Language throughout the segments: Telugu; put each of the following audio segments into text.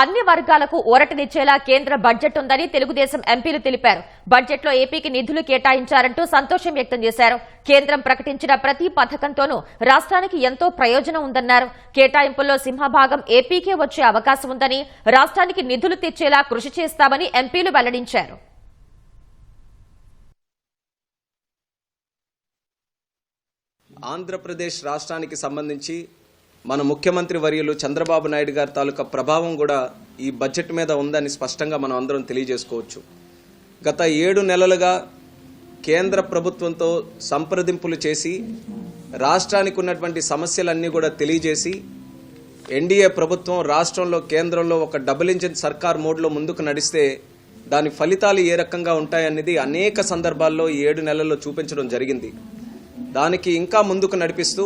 అన్ని వర్గాలకు ఊరటనిచ్చేలా కేంద్ర బడ్జెట్ ఉందని తెలుగుదేశం ఎంపీలు తెలిపారు. బడ్జెట్లో ఏపీకి నిధులు కేటాయించారంటూ సంతోషం వ్యక్తం చేశారు. కేంద్రం ప్రకటించిన ప్రతి పథకంతోనూ రాష్ట్రానికి ఎంతో ప్రయోజనం ఉందన్నారు. కేటాయింపుల్లో సింహభాగం ఏపీకే వచ్చే అవకాశం ఉందని రాష్ట్రానికి నిధులు తెచ్చేలా కృషి చేస్తామని ఎంపీలు వెల్లడించారు. ఆంధ్రప్రదేశ్ రాష్ట్రానికి సంబంధించి మన ముఖ్యమంత్రి వర్యులు చంద్రబాబు నాయుడు గారి తాలూకా ప్రభావం కూడా ఈ బడ్జెట్ మీద ఉందని స్పష్టంగా మనం అందరం తెలియజేసుకోవచ్చు. గత ఏడు నెలలుగా కేంద్ర ప్రభుత్వంతో సంప్రదింపులు చేసి రాష్ట్రానికి ఉన్నటువంటి సమస్యలన్నీ కూడా తెలియజేసి ఎన్డీఏ ప్రభుత్వం రాష్ట్రంలో కేంద్రంలో ఒక డబుల్ ఇంజిన్ సర్కార్ మోడ్లో ముందుకు నడిస్తే దాని ఫలితాలు ఏ రకంగా ఉంటాయనేది అనేక సందర్భాల్లో ఈ ఏడు నెలల్లో చూపించడం జరిగింది. దానికి ఇంకా ముందుకు నడిపిస్తూ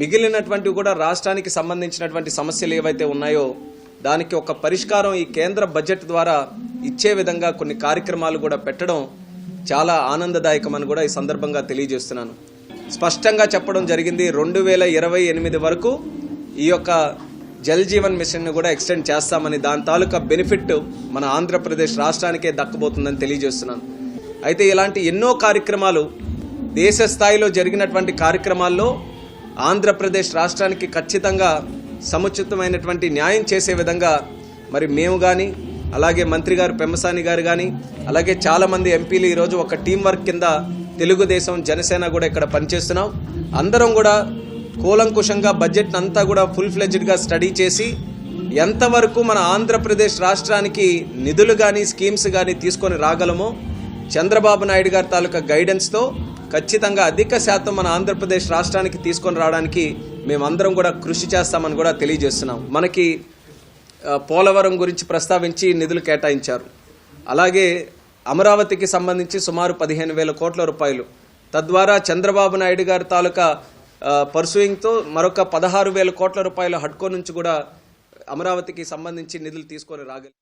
మిగిలినటువంటివి కూడా రాష్ట్రానికి సంబంధించినటువంటి సమస్యలు ఏవైతే ఉన్నాయో దానికి ఒక పరిష్కారం ఈ కేంద్ర బడ్జెట్ ద్వారా ఇచ్చే విధంగా కొన్ని కార్యక్రమాలు కూడా పెట్టడం చాలా ఆనందదాయకమని కూడా ఈ సందర్భంగా తెలియజేస్తున్నాను. స్పష్టంగా చెప్పడం జరిగింది రెండు వేల ఇరవై ఎనిమిది వరకు ఈ యొక్క జల్ జీవన్ మిషన్ను కూడా ఎక్స్టెండ్ చేస్తామని దాని తాలూకా బెనిఫిట్ మన ఆంధ్రప్రదేశ్ రాష్ట్రానికే దక్కబోతుందని తెలియజేస్తున్నాను. అయితే ఇలాంటి ఎన్నో కార్యక్రమాలు దేశ స్థాయిలో జరిగినటువంటి కార్యక్రమాల్లో ఆంధ్రప్రదేశ్ రాష్ట్రానికి ఖచ్చితంగా సముచితమైనటువంటి న్యాయం చేసే విధంగా మరి మేము కానీ అలాగే మంత్రి గారు పెమ్మసాని గారు కానీ అలాగే చాలామంది ఎంపీలు ఈరోజు ఒక టీం వర్క్ కింద తెలుగుదేశం జనసేన కూడా ఇక్కడ పనిచేస్తున్నాం. అందరం కూడా కూలంకుషంగా బడ్జెట్ అంతా కూడా ఫుల్ ఫ్లెడ్జ్డ్గా స్టడీ చేసి ఎంతవరకు మన ఆంధ్రప్రదేశ్ రాష్ట్రానికి నిధులు కానీ స్కీమ్స్ కానీ తీసుకొని రాగలమో చంద్రబాబు నాయుడు గారి తాలూకా గైడెన్స్తో ఖచ్చితంగా అధిక శాతం మన ఆంధ్రప్రదేశ్ రాష్ట్రానికి తీసుకొని రావడానికి మేమందరం కూడా కృషి చేస్తామని కూడా తెలియజేస్తున్నాం. మనకి పోలవరం గురించి ప్రస్తావించి నిధులు కేటాయించారు. అలాగే అమరావతికి సంబంధించి సుమారు పదిహేను వేల కోట్ల రూపాయలు. తద్వారా చంద్రబాబు నాయుడు గారి తాలూకా పర్సూయింగ్తో మరొక పదహారు వేల కోట్ల రూపాయల హడ్కో నుంచి కూడా అమరావతికి సంబంధించి నిధులు తీసుకొని రాగలి